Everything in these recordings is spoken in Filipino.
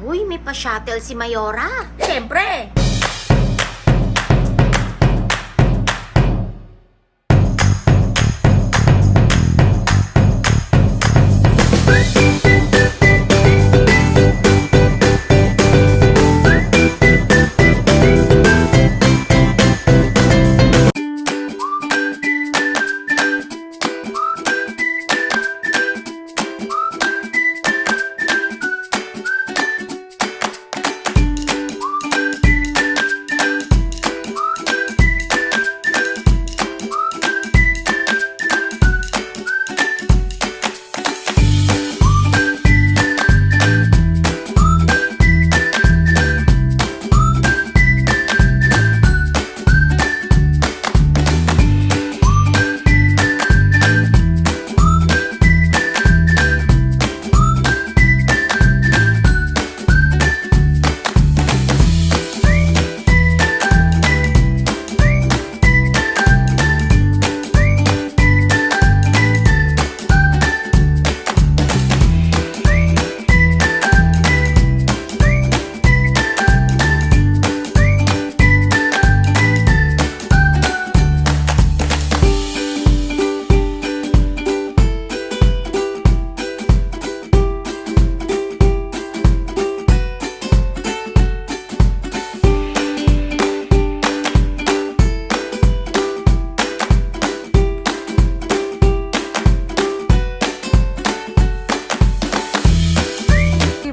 Uy, may pa-shuttle si Mayora. Siyempre!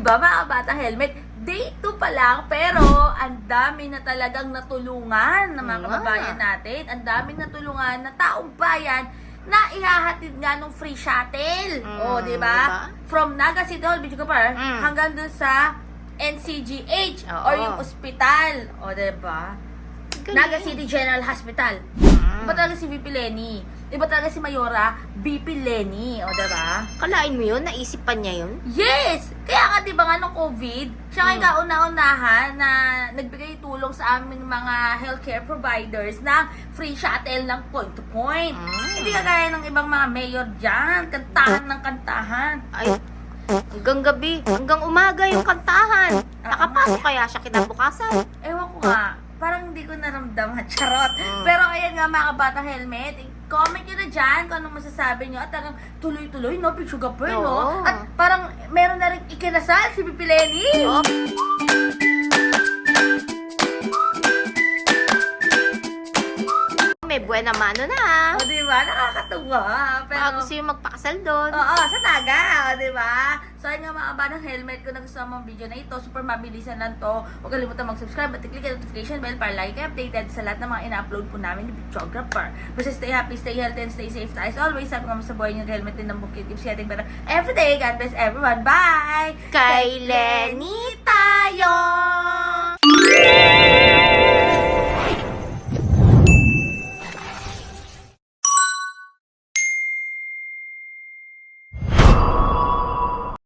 Diba mga bata helmet? Day 2 pa lang, pero ang dami na talagang natulungan ng mga kababayan natin. Ang daming natulungan na taong bayan na ihahatid nga ng free shuttle. Mm, o, di ba? diba? From Naga City Hall, Bichugapar, Mm. hanggang dun sa NCGH Oo. or yung ospital. O, di ba? Naga City General Hospital. Mm. Iba talaga si VP Lenny. Iba talaga si Mayora, VP Lenny. O, diba? Kalain mo yun? Naisipan niya yun? Yes! Kaya nga, di ba nga, nung COVID, siya nga yung kauna-unahan na nagbigay tulong sa aming mga healthcare providers ng free shuttle ng point to point. Hmm. Hindi kagaya ng ibang mga mayor dyan, kantahan ng kantahan. Ay, hanggang gabi, hanggang umaga yung kantahan. Nakapasok kaya siya kinabukasan. Ewan ko nga, hindi ko naramdaman, charot. Mm. Pero ayan nga mga kabatang helmet, comment nyo na dyan kung anong masasabi nyo. At talagang tuloy-tuloy, no? Big Sugar Pearl, no? Oo. At parang meron na rin ikinasal si Pipi Lenny. Oh, may buena mano na. O, di ba? Nakakatuwa. Pero, Baka gusto yung magpakasal doon. Oo, sa Naga, o, di ba? So, ayun nga mga kabatang helmet, kung nagustuhan mo ang video na ito, super mabilisan lang to. Huwag kalimutan mag-subscribe at i-click ang notification bell para like and updated sa lahat ng mga ina-upload po namin ni Videographer. Basta stay happy, stay healthy, and stay safe. As always, sabi nga mo sa buhay niyo, helmet din ng bukit. Keep getting better every day. God bless everyone. Bye! Kay Lenny!